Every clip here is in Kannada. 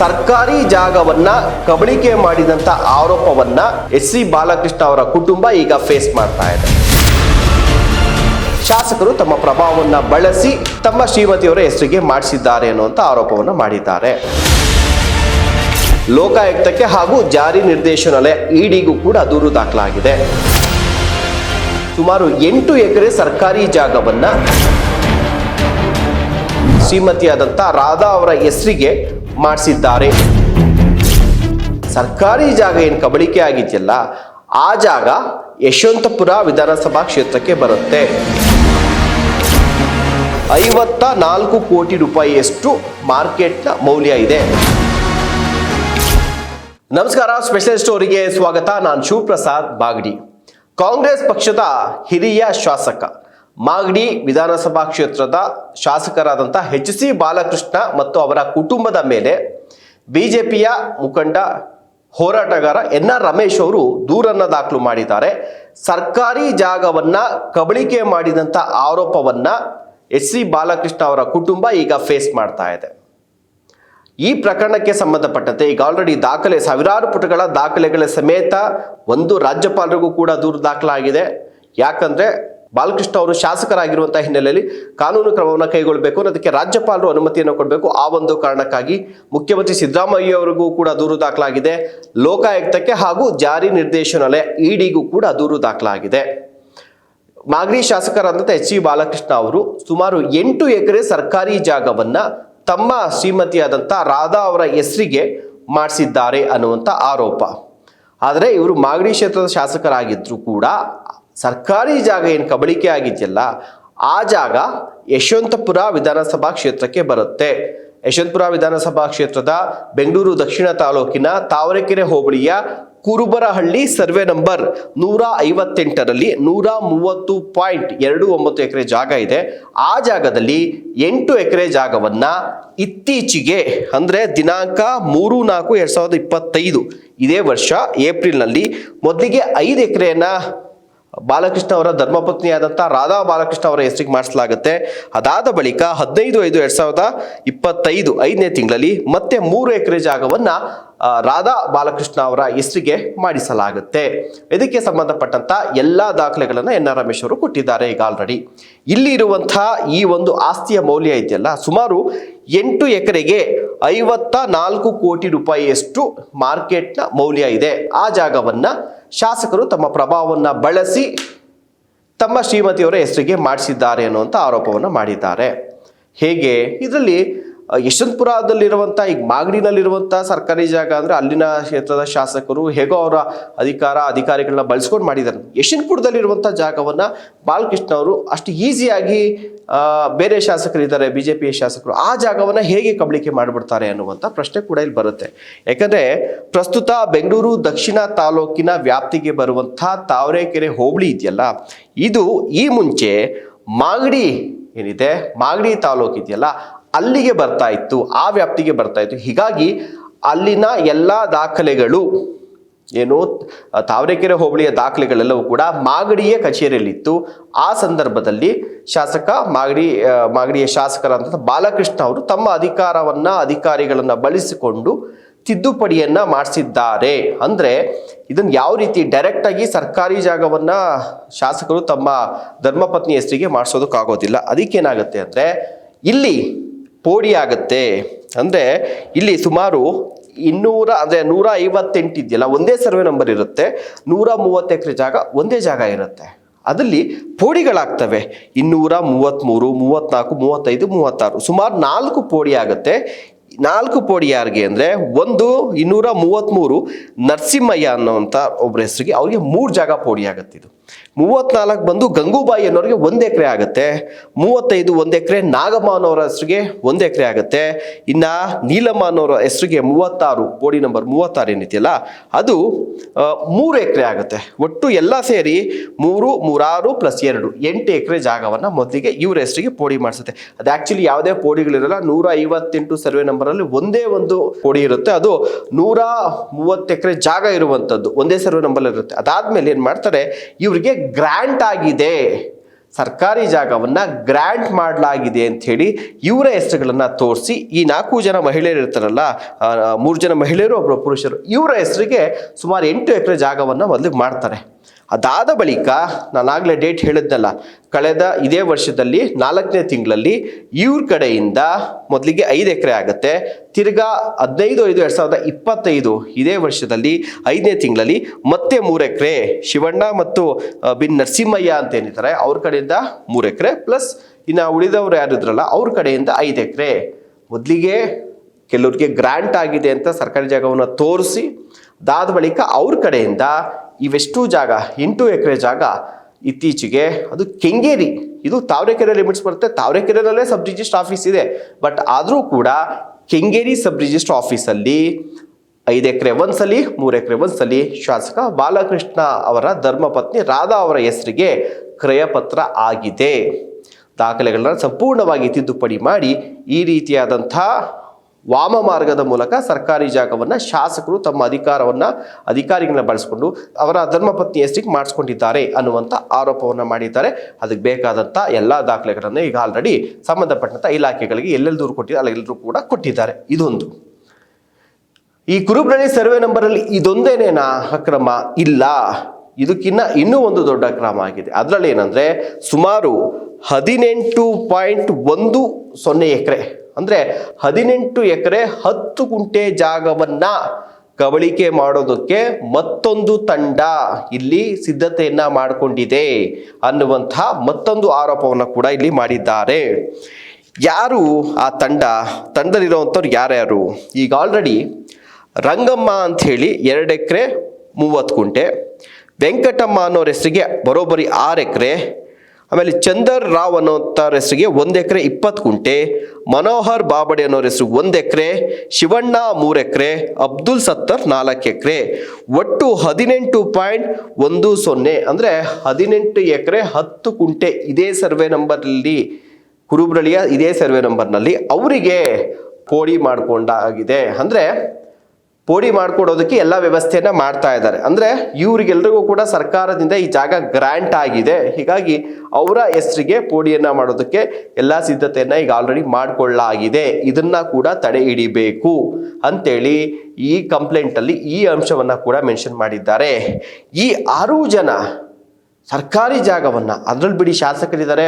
ಸರ್ಕಾರಿ ಜಾಗವನ್ನ ಕಬಳಿಕೆ ಮಾಡಿದಂತ ಆರೋಪವನ್ನ ಎಸ್ ಸಿ ಬಾಲಕೃಷ್ಣ ಅವರ ಕುಟುಂಬ ಈಗ ಫೇಸ್ ಮಾಡ್ತಾ ಇದೆ. ಶಾಸಕರು ತಮ್ಮ ಪ್ರಭಾವವನ್ನು ಬಳಸಿ ತಮ್ಮ ಶ್ರೀಮತಿಯವರ ಹೆಸರಿಗೆ ಮಾಡಿಸಿದ್ದಾರೆ ಅನ್ನುವಂತ ಆರೋಪವನ್ನು ಮಾಡಿದ್ದಾರೆ. ಲೋಕಾಯುಕ್ತಕ್ಕೆ ಹಾಗೂ ಜಾರಿ ನಿರ್ದೇಶನಾಲಯ ಇಡಿಗೂ ಕೂಡ ದೂರು ದಾಖಲಾಗಿದೆ. ಸುಮಾರು ಎಂಟು ಎಕರೆ ಸರ್ಕಾರಿ ಜಾಗವನ್ನ ಶ್ರೀಮತಿಯಾದಂಥ ರಾಧಾ ಅವರ ಹೆಸರಿಗೆ ಮಾಡಿಸಿದ್ದಾರೆ. ಸರ್ಕಾರಿ ಜಾಗ ಏನು ಕಬಳಿಕೆ ಆಗಿದೆಯಲ್ಲ, ಆ ಜಾಗ ಯಶವಂತಪುರ ವಿಧಾನಸಭಾ ಕ್ಷೇತ್ರಕ್ಕೆ ಬರುತ್ತೆ. ಐವತ್ತ ನಾಲ್ಕು ಕೋಟಿ ರೂಪಾಯಿಯಷ್ಟು ಮಾರ್ಕೆಟ್ನ ಮೌಲ್ಯ ಇದೆ. ನಮಸ್ಕಾರ, ಸ್ಪೆಷಲ್ ಸ್ಟೋರಿಗೆ ಸ್ವಾಗತ. ನಾನು ಶಿವಪ್ರಸಾದ್ ಬಾಗಡಿ. ಕಾಂಗ್ರೆಸ್ ಪಕ್ಷದ ಹಿರಿಯ ಶಾಸಕ ಮಾಗಡಿ ವಿಧಾನಸಭಾ ಕ್ಷೇತ್ರದ ಶಾಸಕರಾದಂಥ ಎಚ್ ಸಿ ಬಾಲಕೃಷ್ಣ ಮತ್ತು ಅವರ ಕುಟುಂಬದ ಮೇಲೆ ಬಿಜೆಪಿಯ ಮುಖಂಡ ಹೋರಾಟಗಾರ ಎನ್ ಆರ್ ರಮೇಶ್ ಅವರು ದೂರನ್ನು ದಾಖಲು ಮಾಡಿದ್ದಾರೆ. ಸರ್ಕಾರಿ ಜಾಗವನ್ನು ಕಬಳಿಕೆ ಮಾಡಿದಂಥ ಆರೋಪವನ್ನು ಎಚ್ ಸಿ ಬಾಲಕೃಷ್ಣ ಅವರ ಕುಟುಂಬ ಈಗ ಫೇಸ್ ಮಾಡ್ತಾ ಇದೆ. ಈ ಪ್ರಕರಣಕ್ಕೆ ಸಂಬಂಧಪಟ್ಟಂತೆ ಈಗ ಆಲ್ರೆಡಿ ದಾಖಲೆ ಸಾವಿರಾರು ಪುಟಗಳ ದಾಖಲೆಗಳ ಸಮೇತ ಒಂದು ರಾಜ್ಯಪಾಲರಿಗೂ ಕೂಡ ದೂರು ದಾಖಲಾಗಿದೆ. ಯಾಕಂದ್ರೆ ಬಾಲಕೃಷ್ಣ ಅವರು ಶಾಸಕರಾಗಿರುವಂತಹ ಹಿನ್ನೆಲೆಯಲ್ಲಿ ಕಾನೂನು ಕ್ರಮವನ್ನು ಕೈಗೊಳ್ಳಬೇಕು ಅನ್ನೋದಕ್ಕೆ ರಾಜ್ಯಪಾಲರು ಅನುಮತಿಯನ್ನು ಕೊಡಬೇಕು. ಆ ಒಂದು ಕಾರಣಕ್ಕಾಗಿ ಮುಖ್ಯಮಂತ್ರಿ ಸಿದ್ದರಾಮಯ್ಯ ಅವರಿಗೂ ಕೂಡ ದೂರು ದಾಖಲಾಗಿದೆ. ಲೋಕಾಯುಕ್ತಕ್ಕೆ ಹಾಗೂ ಜಾರಿ ನಿರ್ದೇಶನಾಲಯ ಇಡಿಗೂ ಕೂಡ ದೂರು ದಾಖಲಾಗಿದೆ. ಮಾಗಡಿ ಶಾಸಕರಾದಂಥ ಎಚ್ ಸಿ ಬಾಲಕೃಷ್ಣ ಅವರು ಸುಮಾರು ಎಂಟು ಎಕರೆ ಸರ್ಕಾರಿ ಜಾಗವನ್ನ ತಮ್ಮ ಶ್ರೀಮತಿಯಾದಂಥ ರಾಧಾ ಅವರ ಹೆಸರಿಗೆ ಮಾಡಿಸಿದ್ದಾರೆ ಅನ್ನುವಂಥ ಆರೋಪ. ಆದರೆ ಇವರು ಮಾಗಡಿ ಕ್ಷೇತ್ರದ ಶಾಸಕರಾಗಿದ್ದರೂ ಕೂಡ ಸರ್ಕಾರಿ ಜಾಗ ಏನು ಕಬಳಿಕೆ ಆಗಿದೆಯಲ್ಲ, ಆ ಜಾಗ ಯಶವಂತಪುರ ವಿಧಾನಸಭಾ ಕ್ಷೇತ್ರಕ್ಕೆ ಬರುತ್ತೆ. ಯಶವಂತಪುರ ವಿಧಾನಸಭಾ ಕ್ಷೇತ್ರದ ಬೆಂಗಳೂರು ದಕ್ಷಿಣ ತಾಲೂಕಿನ ತಾವರೆಕೆರೆ ಹೋಬಳಿಯ ಕುರುಬರಹಳ್ಳಿ ಸರ್ವೆ ನಂಬರ್ ನೂರ ಐವತ್ತೆಂಟರಲ್ಲಿ ನೂರ ಮೂವತ್ತು ಪಾಯಿಂಟ್ ಎರಡು ಒಂಬತ್ತು ಎಕರೆ ಜಾಗ ಇದೆ. ಆ ಜಾಗದಲ್ಲಿ ಎಂಟು ಎಕರೆ ಜಾಗವನ್ನ ಇತ್ತೀಚೆಗೆ ಅಂದ್ರೆ ದಿನಾಂಕ ಮೂರು ನಾಲ್ಕು ಎರಡು ಸಾವಿರದ ಇಪ್ಪತ್ತೈದು ಇದೇ ವರ್ಷ ಏಪ್ರಿಲ್ನಲ್ಲಿ ಮೊದಲಿಗೆ ಐದು ಎಕರೆಯನ್ನ ಬಾಲಕೃಷ್ಣ ಅವರ ಧರ್ಮಪತ್ನಿಯಾದಂಥ ರಾಧಾ ಬಾಲಕೃಷ್ಣ ಅವರ ಹೆಸರಿಗೆ ಮಾಡಿಸಲಾಗುತ್ತೆ. ಅದಾದ ಬಳಿಕ ಹದಿನೈದು ಐದು ಎರಡ್ ಸಾವಿರದ ಇಪ್ಪತ್ತೈದು ಐದನೇ ತಿಂಗಳಲ್ಲಿ ಮತ್ತೆ ಮೂರು ಎಕರೆ ಜಾಗವನ್ನ ರಾಧಾ ಬಾಲಕೃಷ್ಣ ಅವರ ಹೆಸರಿಗೆ ಮಾಡಿಸಲಾಗುತ್ತೆ. ಇದಕ್ಕೆ ಸಂಬಂಧಪಟ್ಟಂತ ಎಲ್ಲಾ ದಾಖಲೆಗಳನ್ನ ಎನ್ ಆರ್ ರಮೇಶ್ ಅವರು ಕೊಟ್ಟಿದ್ದಾರೆ ಈಗ ಆಲ್ರೆಡಿ ಇಲ್ಲಿ ಇರುವಂತಹ ಈ ಒಂದು ಆಸ್ತಿಯ ಮೌಲ್ಯ ಇದೆಯಲ್ಲ, ಸುಮಾರು ಎಂಟು ಎಕರೆಗೆ ಐವತ್ತ ನಾಲ್ಕು ಕೋಟಿ ರೂಪಾಯಿಯಷ್ಟು ಮಾರ್ಕೆಟ್ನ ಮೌಲ್ಯ ಇದೆ. ಆ ಜಾಗವನ್ನ ಶಾಸಕರು ತಮ್ಮ ಪ್ರಭಾವವನ್ನು ಬಳಸಿ ತಮ್ಮ ಶ್ರೀಮತಿಯವರ ಹೆಸರಿಗೆ ಮಾಡಿಸಿದ್ದಾರೆ ಅನ್ನುವಂಥ ಆರೋಪವನ್ನು ಮಾಡಿದ್ದಾರೆ. ಹೇಗೆ? ಇದರಲ್ಲಿ ಯಶವಂತಪುರದಲ್ಲಿರುವಂಥ ಈಗ ಮಾಗಡಿನಲ್ಲಿರುವಂಥ ಸರ್ಕಾರಿ ಜಾಗ ಅಂದರೆ ಅಲ್ಲಿನ ಕ್ಷೇತ್ರದ ಶಾಸಕರು ಹೇಗೋ ಅವರ ಅಧಿಕಾರ, ಅಧಿಕಾರಿಗಳನ್ನ ಬಳಸ್ಕೊಂಡು ಮಾಡಿದ್ದಾರೆ. ಯಶವಂತಪುರದಲ್ಲಿರುವಂಥ ಜಾಗವನ್ನು ಬಾಲಕೃಷ್ಣ ಅವರು ಅಷ್ಟು ಈಸಿಯಾಗಿ ಬೇರೆ ಶಾಸಕರಿದ್ದಾರೆ ಬಿ ಜೆ ಪಿಯ ಶಾಸಕರು. ಆ ಜಾಗವನ್ನು ಹೇಗೆ ಕಬಳಿಕೆ ಮಾಡಿಬಿಡ್ತಾರೆ ಅನ್ನುವಂಥ ಪ್ರಶ್ನೆ ಕೂಡ ಇಲ್ಲಿ ಬರುತ್ತೆ. ಯಾಕಂದರೆ ಪ್ರಸ್ತುತ ಬೆಂಗಳೂರು ದಕ್ಷಿಣ ತಾಲೂಕಿನ ವ್ಯಾಪ್ತಿಗೆ ಬರುವಂಥ ತಾವರೆಕೆರೆ ಹೋಬಳಿ ಇದೆಯಲ್ಲ, ಇದು ಈ ಮುಂಚೆ ಮಾಗಡಿ ಏನಿದೆ, ಮಾಗಡಿ ತಾಲೂಕು ಇದೆಯಲ್ಲ ಅಲ್ಲಿಗೆ ಬರ್ತಾ ಇತ್ತು, ಆ ವ್ಯಾಪ್ತಿಗೆ ಬರ್ತಾ ಇತ್ತು. ಹೀಗಾಗಿ ಅಲ್ಲಿನ ಎಲ್ಲ ದಾಖಲೆಗಳು, ಏನು ತಾವರೆಕೆರೆ ಹೋಬಳಿಯ ದಾಖಲೆಗಳೆಲ್ಲವೂ ಕೂಡ ಮಾಗಡಿಯ ಕಚೇರಿಯಲ್ಲಿತ್ತು. ಆ ಸಂದರ್ಭದಲ್ಲಿ ಶಾಸಕ ಮಾಗಡಿ ಮಾಗಡಿಯ ಶಾಸಕರಾದಂಥ ಬಾಲಕೃಷ್ಣ ಅವರು ತಮ್ಮ ಅಧಿಕಾರವನ್ನ, ಅಧಿಕಾರಿಗಳನ್ನ ಬಳಸಿಕೊಂಡು ತಿದ್ದುಪಡಿಯನ್ನ ಮಾಡಿಸಿದ್ದಾರೆ. ಅಂದರೆ ಇದನ್ನು ಯಾವ ರೀತಿ ಡೈರೆಕ್ಟ್ ಆಗಿ ಸರ್ಕಾರಿ ಜಾಗವನ್ನ ಶಾಸಕರು ತಮ್ಮ ಧರ್ಮಪತ್ನಿ ಹೆಸರಿಗೆ ಮಾಡಿಸೋದಕ್ಕಾಗೋದಿಲ್ಲ. ಅದಕ್ಕೇನಾಗುತ್ತೆ ಅಂದ್ರೆ ಇಲ್ಲಿ ಪೋಡಿ ಆಗುತ್ತೆ ಅಂದ್ರೆ ಇಲ್ಲಿ ಸುಮಾರು ಇನ್ನೂರ, ಅಂದರೆ ನೂರ ಐವತ್ತೆಂಟು ಇದೆಯಲ್ಲ ಒಂದೇ ಸರ್ವೆ ನಂಬರ್ ಇರುತ್ತೆ. ನೂರ ಮೂವತ್ತೆಕರೆ ಜಾಗ ಒಂದೇ ಜಾಗ ಇರುತ್ತೆ. ಅದರಲ್ಲಿ ಪೋಡಿಗಳಾಗ್ತವೆ. ಇನ್ನೂರ ಮೂವತ್ತ್ಮೂರು ಮೂವತ್ತ್ನಾಲ್ಕು ಮೂವತ್ತೈದು, ಮೂವತ್ತಾರು. ಸುಮಾರು ನಾಲ್ಕು ಪೋಡಿ ಆಗುತ್ತೆ. ನಾಲ್ಕು ಪೋಡಿ ಯಾರಿಗೆ ಅಂದರೆ, ಒಂದು ಇನ್ನೂರ ಮೂವತ್ತ್ಮೂರು ನರಸಿಂಹಯ್ಯ ಅನ್ನೋವಂಥ ಒಬ್ಬರ ಹೆಸರಿಗೆ ಅವರಿಗೆ ಮೂರು ಜಾಗ ಪೋಡಿ ಆಗುತ್ತೆ ಇದು. ಮೂವತ್ನಾಲ್ಕು ಬಂದು ಗಂಗೂಬಾಯಿ ಅನ್ನೋರಿಗೆ ಒಂದು ಎಕರೆ ಆಗುತ್ತೆ. ಮೂವತ್ತೈದು ಒಂದು ಎಕರೆ ನಾಗಮ್ಮ ಅನ್ನೋರ ಹೆಸರಿಗೆ ಒಂದು ಎಕರೆ ಆಗುತ್ತೆ. ಇನ್ನು ನೀಲಮ್ಮ ಅನ್ನೋರ ಹೆಸರಿಗೆ ಮೂವತ್ತಾರು, ಬೋಡಿ ನಂಬರ್ ಮೂವತ್ತಾರು ಏನಿದೆಯಲ್ಲ ಅದು ಮೂರು ಎಕರೆ ಆಗುತ್ತೆ. ಒಟ್ಟು ಎಲ್ಲ ಸೇರಿ ಮೂರು, ಮೂರಾರು ಪ್ಲಸ್ ಎರಡು, ಎಂಟು ಎಕರೆ ಜಾಗವನ್ನು ಮೊದಲಿಗೆ ಇವ್ರ ಹೆಸರಿಗೆ ಪೋಡಿ ಮಾಡಿಸುತ್ತೆ. ಅದು ಆ್ಯಕ್ಚುಲಿ ಯಾವುದೇ ಪೋಡಿಗಳಿರಲ್ಲ, ನೂರ ಐವತ್ತೆಂಟು ಸರ್ವೆ ನಂಬರಲ್ಲಿ ಒಂದೇ ಒಂದು ಪೋಡಿ ಇರುತ್ತೆ. ಅದು ನೂರ ಮೂವತ್ತು ಎಕರೆ ಜಾಗ ಇರುವಂಥದ್ದು ಒಂದೇ ಸರ್ವೆ ನಂಬರ್ ಇರುತ್ತೆ. ಅದಾದಮೇಲೆ ಏನು ಮಾಡ್ತಾರೆ ಇವ್ರಿಗೆ ಗ್ರ್ಯಾಂಟ್ ಆಗಿದೆ. ಸರ್ಕಾರಿ ಜಾಗವನ್ನು ಗ್ರ್ಯಾಂಟ್ ಮಾಡಲಾಗಿದೆ ಅಂತ ಹೇಳಿ ಇವರ ಹೆಸರುಗಳನ್ನು ತೋರಿಸಿ ಈ ನಾಲ್ಕು ಜನ ಮಹಿಳೆಯರು ಇರ್ತಾರಲ್ಲ ಮೂರು ಜನ ಮಹಿಳೆಯರು ಒಬ್ಬರು ಪುರುಷರು, ಇವರ ಹೆಸರಿಗೆ ಸುಮಾರು ಎಂಟು ಎಕರೆ ಜಾಗವನ್ನು ಮೊದಲಿಗೆ ಮಾಡ್ತಾರೆ. ಅದಾದ ಬಳಿಕ ನಾನಾಗಲೇ ಡೇಟ್ ಹೇಳಿದ್ನಲ್ಲ, ಕಳೆದ ಇದೇ ವರ್ಷದಲ್ಲಿ ನಾಲ್ಕನೇ ತಿಂಗಳಲ್ಲಿ ಇವ್ರ ಕಡೆಯಿಂದ ಮೊದಲಿಗೆ ಐದು ಎಕರೆ ಆಗುತ್ತೆ, ತಿರ್ಗಾ ಹದಿನೈದು ಐದು ಎರಡು ಸಾವಿರದ ಇಪ್ಪತ್ತೈದು ಇದೇ ವರ್ಷದಲ್ಲಿ ಐದನೇ ತಿಂಗಳಲ್ಲಿ ಮತ್ತೆ ಮೂರು ಎಕರೆ ಶಿವಣ್ಣ ಮತ್ತು ಬಿನ್ ನರಸಿಂಹಯ್ಯ ಅಂತ ಏನಿದ್ದಾರೆ ಅವ್ರ ಕಡೆಯಿಂದ ಮೂರು ಎಕರೆ ಪ್ಲಸ್ ಇನ್ನು ಉಳಿದವರು ಯಾರಿದ್ರಲ್ಲ ಅವ್ರ ಕಡೆಯಿಂದ ಐದು ಎಕರೆ. ಮೊದಲಿಗೆ ಕೆಲವ್ರಿಗೆ ಗ್ರ್ಯಾಂಟ್ ಆಗಿದೆ ಅಂತ ಸರ್ಕಾರಿ ಜಾಗವನ್ನು ತೋರಿಸಿ, ಅದಾದ ಬಳಿಕ ಅವ್ರ ಕಡೆಯಿಂದ ಇವೆಷ್ಟು ಜಾಗ, ಎಂಟು ಎಕರೆ ಜಾಗ ಇತ್ತೀಚೆಗೆ ಅದು ಕೆಂಗೇರಿ. ಇದು ತಾವರೆಕೆರೆ ಲಿಮಿಟ್ಸ್ ಬರುತ್ತೆ. ತಾವರೆಕೆರೆನಲ್ಲೇ ಸಬ್ ರಿಜಿಸ್ಟರ್ ಆಫೀಸ್ ಇದೆ. ಬಟ್ ಆದರೂ ಕೂಡ ಕೆಂಗೇರಿ ಸಬ್ ರಿಜಿಸ್ಟರ್ ಆಫೀಸಲ್ಲಿ ಐದು ಎಕರೆ ಒಂದ್ಸಲಿ ಮೂರು ಎಕರೆ ಒಂದ್ಸಲಿ ಶಾಸಕ ಬಾಲಕೃಷ್ಣ ಅವರ ಧರ್ಮಪತ್ನಿ ರಾಧಾ ಅವರ ಹೆಸರಿಗೆ ಕ್ರಯಪತ್ರ ಆಗಿದೆ. ದಾಖಲೆಗಳನ್ನ ಸಂಪೂರ್ಣವಾಗಿ ತಿದ್ದುಪಡಿ ಮಾಡಿ ಈ ರೀತಿಯಾದಂಥ ವಾಮ ಮಾರ್ಗದ ಮೂಲಕ ಸರ್ಕಾರಿ ಜಾಗವನ್ನು ಶಾಸಕರು ತಮ್ಮ ಅಧಿಕಾರವನ್ನು ಅಧಿಕಾರಿಗಳನ್ನ ಬಳಸಿಕೊಂಡು ಅವರ ಧರ್ಮಪತ್ನಿ ಹೆಸರಿಗೆ ಮಾಡಿಸ್ಕೊಂಡಿದ್ದಾರೆ ಅನ್ನುವಂಥ ಆರೋಪವನ್ನು ಮಾಡಿದ್ದಾರೆ. ಅದಕ್ಕೆ ಬೇಕಾದಂಥ ಎಲ್ಲ ದಾಖಲೆಗಳನ್ನು ಈಗ ಆಲ್ರೆಡಿ ಸಂಬಂಧಪಟ್ಟಂಥ ಇಲಾಖೆಗಳಿಗೆ ಎಲ್ಲೆಲ್ಲಿ ದೂರು ಕೊಟ್ಟಿದ್ದಾರೆ ಅಲ್ಲೆಲ್ಲರೂ ಕೂಡ ಕೊಟ್ಟಿದ್ದಾರೆ. ಇದೊಂದು. ಈ ಕುರುಬ್ರಣಿ ಸರ್ವೆ ನಂಬರಲ್ಲಿ ಇದೊಂದೇನೇನಾ ಅಕ್ರಮ? ಇಲ್ಲ. ಇದಕ್ಕಿನ್ನ ಇನ್ನೂ ಒಂದು ದೊಡ್ಡ ಕ್ರಮ ಆಗಿದೆ. ಅದರಲ್ಲಿ ಏನಂದ್ರೆ ಸುಮಾರು ಹದಿನೆಂಟು ಪಾಯಿಂಟ್ ಒಂದು ಸೊನ್ನೆ ಎಕರೆ ಅಂದ್ರೆ ಹದಿನೆಂಟು ಎಕರೆ ಹತ್ತು ಗುಂಟೆ ಜಾಗವನ್ನ ಕಬಳಿಕೆ ಮಾಡೋದಕ್ಕೆ ಮತ್ತೊಂದು ತಂಡ ಇಲ್ಲಿ ಸಿದ್ಧತೆಯನ್ನ ಮಾಡಿಕೊಂಡಿದೆ ಅನ್ನುವಂಥ ಮತ್ತೊಂದು ಆರೋಪವನ್ನು ಕೂಡ ಇಲ್ಲಿ ಮಾಡಿದ್ದಾರೆ. ಯಾರು ಆ ತಂಡ? ತಂಡದಲ್ಲಿರುವಂಥವ್ರು ಯಾರ್ಯಾರು? ಈಗ ಆಲ್ರೆಡಿ ರಂಗಮ್ಮ ಅಂತ ಹೇಳಿ ಎರಡು ಎಕರೆ ಮೂವತ್ತು ಗುಂಟೆ, ವೆಂಕಟಮ್ಮ ಅನ್ನೋರ ಹೆಸರಿಗೆ ಬರೋಬ್ಬರಿ ಆರು ಎಕರೆ ಆಮೇಲೆ ಚಂದರ್ ರಾವ್ ಅನ್ನೋಂಥವ್ರ ಹೆಸರಿಗೆ ಒಂದು ಎಕರೆ ಇಪ್ಪತ್ತು ಕುಂಟೆ ಮನೋಹರ್ ಬಾಬಡೆ ಅನ್ನೋರ ಹೆಸರು ಒಂದು ಎಕರೆ, ಶಿವಣ್ಣ ಮೂರು ಎಕರೆ, ಅಬ್ದುಲ್ ಸತ್ತರ್ ನಾಲ್ಕು ಎಕರೆ. ಒಟ್ಟು ಹದಿನೆಂಟು ಪಾಯಿಂಟ್ ಒಂದು ಸೊನ್ನೆ ಅಂದರೆ ಹದಿನೆಂಟು ಎಕರೆ ಹತ್ತು ಕುಂಟೆ ಇದೇ ಸರ್ವೆ ನಂಬರ್ನಲ್ಲಿ ಕುರುಬ್ರಳಿಯ ಇದೇ ಸರ್ವೆ ನಂಬರ್ನಲ್ಲಿ ಅವರಿಗೆ ಪೋಡಿ ಮಾಡ್ಕೊಂಡಾಗಿದೆ. ಅಂದರೆ ಪೋಡಿ ಮಾಡ್ಕೊಡೋದಕ್ಕೆ ಎಲ್ಲ ವ್ಯವಸ್ಥೆಯನ್ನು ಮಾಡ್ತಾ ಇದ್ದಾರೆ. ಅಂದ್ರೆ ಇವರಿಗೆಲ್ಲರಿಗೂ ಕೂಡ ಸರ್ಕಾರದಿಂದ ಈ ಜಾಗ ಗ್ರ್ಯಾಂಟ್ ಆಗಿದೆ. ಹೀಗಾಗಿ ಅವರ ಹೆಸರಿಗೆ ಪೋಡಿಯನ್ನ ಮಾಡೋದಕ್ಕೆ ಎಲ್ಲ ಸಿದ್ಧತೆಯನ್ನು ಈಗ ಆಲ್ರೆಡಿ ಮಾಡ್ಕೊಳ್ಳಾಗಿದೆ ಇದನ್ನ ಕೂಡ ತಡೆ ಹಿಡಿಬೇಕು ಅಂತೇಳಿ ಈ ಕಂಪ್ಲೇಂಟ್ ಅಲ್ಲಿ ಈ ಅಂಶವನ್ನ ಕೂಡ ಮೆನ್ಷನ್ ಮಾಡಿದ್ದಾರೆ. ಈ ಆರು ಜನ ಸರ್ಕಾರಿ ಜಾಗವನ್ನು ಅದರಲ್ಲಿ ಬಿಡಿ ಶಾಸಕರಿದ್ದಾರೆ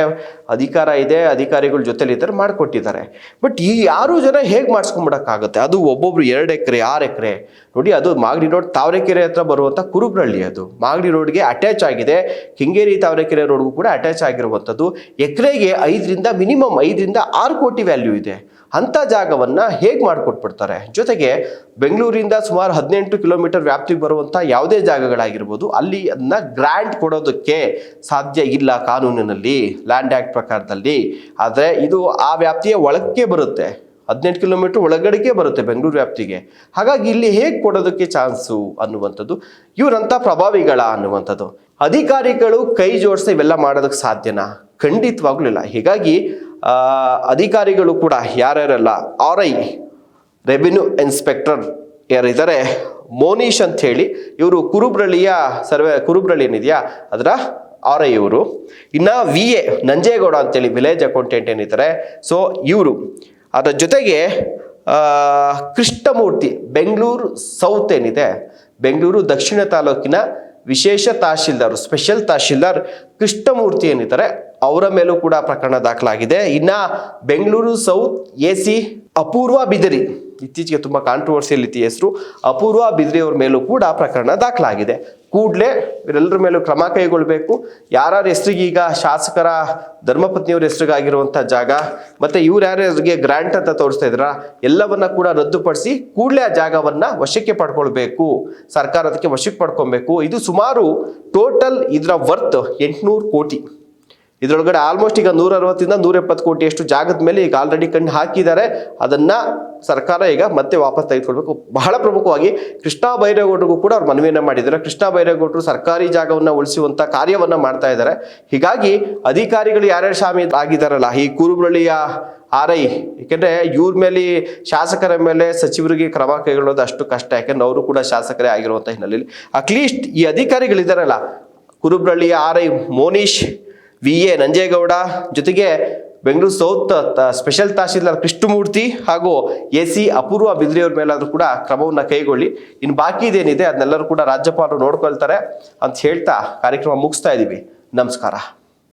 ಅಧಿಕಾರ ಇದೆ, ಅಧಿಕಾರಿಗಳ ಜೊತೆಲಿದ್ದಾರೆ ಮಾಡಿಕೊಟ್ಟಿದ್ದಾರೆ. ಬಟ್ ಈ ಯಾರು ಜನ ಹೇಗೆ ಮಾಡಿಸ್ಕೊಂಬಿಡೋಕ್ಕಾಗುತ್ತೆ? ಅದು ಒಬ್ಬೊಬ್ರು ಎರಡು ಎಕರೆ, ಆರು ಎಕರೆ. ನೋಡಿ, ಅದು ಮಾಗಡಿ ರೋಡ್ ತಾವರೆಕೆರೆ ಹತ್ರ ಬರುವಂಥ ಕುರುಬ್ರಳ್ಳಿ ಅದು. ಮಾಗಡಿ ರೋಡ್ಗೆ ಅಟ್ಯಾಚ್ ಆಗಿದೆ. ಕಿಂಗೇರಿ ತಾವರೆಕೆರೆ ರೋಡ್ಗೂ ಕೂಡ ಅಟ್ಯಾಚ್ ಆಗಿರುವಂಥದ್ದು. ಎಕರೆಗೆ ಐದರಿಂದ, ಮಿನಿಮಮ್ ಐದರಿಂದ ಆರು ಕೋಟಿ ವ್ಯಾಲ್ಯೂ ಇದೆ. ಅಂಥ ಜಾಗವನ್ನು ಹೇಗೆ ಮಾಡಿಕೊಟ್ಬಿಡ್ತಾರೆ? ಜೊತೆಗೆ ಬೆಂಗಳೂರಿಂದ ಸುಮಾರು ಹದಿನೆಂಟು ಕಿಲೋಮೀಟರ್ ವ್ಯಾಪ್ತಿಗೆ ಬರುವಂಥ ಯಾವುದೇ ಜಾಗಗಳಾಗಿರ್ಬೋದು, ಅಲ್ಲಿ ಅದನ್ನ ಗ್ರ್ಯಾಂಟ್ ಕೊಡೋದಕ್ಕೆ ಸಾಧ್ಯ ಇಲ್ಲ ಕಾನೂನಿನಲ್ಲಿ ಲ್ಯಾಂಡ್ ಆ್ಯಕ್ಟ್ ಪ್ರಕಾರದಲ್ಲಿ. ಆದರೆ ಇದು ಆ ವ್ಯಾಪ್ತಿಯ ಒಳಕ್ಕೆ ಬರುತ್ತೆ. ಹದಿನೆಂಟು ಕಿಲೋಮೀಟರ್ ಒಳಗಡೆಗೆ ಬರುತ್ತೆ ಬೆಂಗಳೂರು ವ್ಯಾಪ್ತಿಗೆ. ಹಾಗಾಗಿ ಇಲ್ಲಿ ಹೇಗೆ ಕೊಡೋದಕ್ಕೆ ಚಾನ್ಸು ಅನ್ನುವಂಥದ್ದು, ಇವರಂಥ ಪ್ರಭಾವಿಗಳ ಅನ್ನುವಂಥದ್ದು. ಅಧಿಕಾರಿಗಳು ಕೈ ಜೋಡಿಸಿ ಇವೆಲ್ಲ ಮಾಡೋದಕ್ಕೆ ಸಾಧ್ಯನಾ? ಖಂಡಿತವಾಗ್ಲಿಲ್ಲ. ಹೀಗಾಗಿ ಅಧಿಕಾರಿಗಳು ಕೂಡ ಯಾರ್ಯಾರೆಲ್ಲ ಆರ್ ಐ ರೆವಿನ್ಯೂ ಇನ್ಸ್ಪೆಕ್ಟರ್ ಯಾರಿದ್ದಾರೆ ಮೋನೀಶ್ ಅಂತ ಹೇಳಿ ಇವರು ಕುರುಬ್ರಳಿಯ ಸರ್ವೆ ಕುರುಬ್ರಳಿ ಏನಿದೆಯಾ? ಅದರ ಆರ ಇವರು. ಇನ್ನು ವಿ ಎ ನಂಜೇಗೌಡ ಅಂತೇಳಿ ವಿಲೇಜ್ ಅಕೌಂಟೆಂಟ್ ಏನಿದ್ದಾರೆ. ಸೊ ಇವರು. ಅದರ ಜೊತೆಗೆ ಕೃಷ್ಣಮೂರ್ತಿ, ಬೆಂಗಳೂರು ಸೌತ್ ಏನಿದೆ. ಬೆಂಗಳೂರು ದಕ್ಷಿಣ ತಾಲೂಕಿನ ವಿಶೇಷ ತಹಶೀಲ್ದಾರ್ ಸ್ಪೆಷಲ್ ತಹಶೀಲ್ದಾರ್ ಕೃಷ್ಣಮೂರ್ತಿ ಏನಿದ್ದಾರೆ, ಅವರ ಮೇಲೂ ಕೂಡ ಪ್ರಕರಣ ದಾಖಲಾಗಿದೆ. ಇನ್ನು Bengaluru south A C Apoorva Bidiri. ಇತ್ತೀಚೆಗೆ ತುಂಬ ಕಾಂಟ್ರವರ್ಸಿಯಲ್ ಇತ್ತು ಹೆಸರು ಅಪೂರ್ವ ಬಿದ್ರೆಯವ್ರ ಮೇಲೂ ಕೂಡ ಪ್ರಕರಣ ದಾಖಲಾಗಿದೆ. ಕೂಡಲೇ ಇವರೆಲ್ಲರ ಮೇಲೂ ಕ್ರಮ ಕೈಗೊಳ್ಳಬೇಕು ಯಾರ್ಯಾರ ಈಗ ಶಾಸಕರ ಧರ್ಮಪತ್ನಿಯವ್ರ ಹೆಸರಿಗಾಗಿರುವಂಥ ಜಾಗ ಮತ್ತು ಇವ್ರು ಯಾರ್ಯಾರಿಗೆ ಗ್ರ್ಯಾಂಟ್ ಅಂತ ತೋರಿಸ್ತಾ ಇದ್ರ, ಎಲ್ಲವನ್ನ ಕೂಡ ರದ್ದುಪಡಿಸಿ ಕೂಡಲೇ ಆ ಜಾಗವನ್ನು ವಶಕ್ಕೆ ಪಡ್ಕೊಳ್ಬೇಕು. ಸರ್ಕಾರ ಅದಕ್ಕೆ ವಶಕ್ಕೆ ಪಡ್ಕೊಬೇಕು ಇದು ಸುಮಾರು ಟೋಟಲ್ ಇದರ ವರ್ತ್ ಎಂಟುನೂರು ಕೋಟಿ. ಇದರೊಳಗಡೆ ಆಲ್ಮೋಸ್ಟ್ ಈಗ ನೂರ ಅರವತ್ತಿಂದ ನೂರ ಎಪ್ಪತ್ತು ಕೋಟಿಯಷ್ಟು ಜಾಗದ ಮೇಲೆ ಈಗ ಆಲ್ರೆಡಿ ಕಣ್ಣು ಹಾಕಿದ್ದಾರೆ. ಅದನ್ನ ಸರ್ಕಾರ ಈಗ ಮತ್ತೆ ವಾಪಸ್ ತೆಗೆದುಕೊಳ್ಬೇಕು. ಬಹಳ ಪ್ರಮುಖವಾಗಿ ಕೃಷ್ಣ ಬೈರೇಗೌಡರಿಗೂ ಕೂಡ ಅವ್ರು ಮನವಿಯನ್ನ ಮಾಡಿದ್ದಾರೆ. ಕೃಷ್ಣ ಬೈರೇಗೌಡರು ಸರ್ಕಾರಿ ಜಾಗವನ್ನ ಉಳಿಸುವಂತ ಕಾರ್ಯವನ್ನ ಮಾಡ್ತಾ ಇದ್ದಾರೆ. ಹೀಗಾಗಿ ಅಧಿಕಾರಿಗಳು ಯಾರ್ಯಾರು ಶಾಮೀಲ್ ಆಗಿದ್ದಾರಲ್ಲ, ಈ ಕುರುಬಳ್ಳಿಯ ಆರ್ ಐ ಯಾಕೆಂದ್ರೆ ಇವ್ರ ಮೇಲೆ, ಶಾಸಕರ ಮೇಲೆ ಸಚಿವರಿಗೆ ಕ್ರಮ ಕೈಗೊಳ್ಳೋದು ಅಷ್ಟು ಕಷ್ಟ. ಯಾಕೆಂದ್ರೆ ಅವರು ಕೂಡ ಶಾಸಕರೇ ಆಗಿರುವಂಥ ಹಿನ್ನೆಲೆಯಲ್ಲಿ. ಅಟ್ಲೀಸ್ಟ್ ಈ ಅಧಿಕಾರಿಗಳಿದ್ದಾರಲ್ಲ ಕುರುಬ್ರಳ್ಳಿಯ R I Monish V A Nanjegowda ಜೊತೆಗೆ ಬೆಂಗಳೂರು ಸೌತ್ ಸ್ಪೆಷಲ್ ತಹಶೀಲ್ದಾರ್ ಕೃಷ್ಣಮೂರ್ತಿ ಹಾಗೂ ಎ ಸಿ ಅಪೂರ್ವ ಬಿದ್ರಿಯವ್ರ ಮೇಲಾದ್ರೂ ಕೂಡ ಕ್ರಮವನ್ನು ಕೈಗೊಳ್ಳಿ. ಇನ್ನು ಬಾಕಿ ಇದೇನಿದೆ, ಅದನ್ನೆಲ್ಲರೂ ಕೂಡ ರಾಜ್ಯಪಾಲರು ನೋಡ್ಕೊಳ್ತಾರೆ ಅಂತ ಹೇಳ್ತಾ ಕಾರ್ಯಕ್ರಮ ಮುಗಿಸ್ತಾ ಇದ್ದೀವಿ ನಮಸ್ಕಾರ.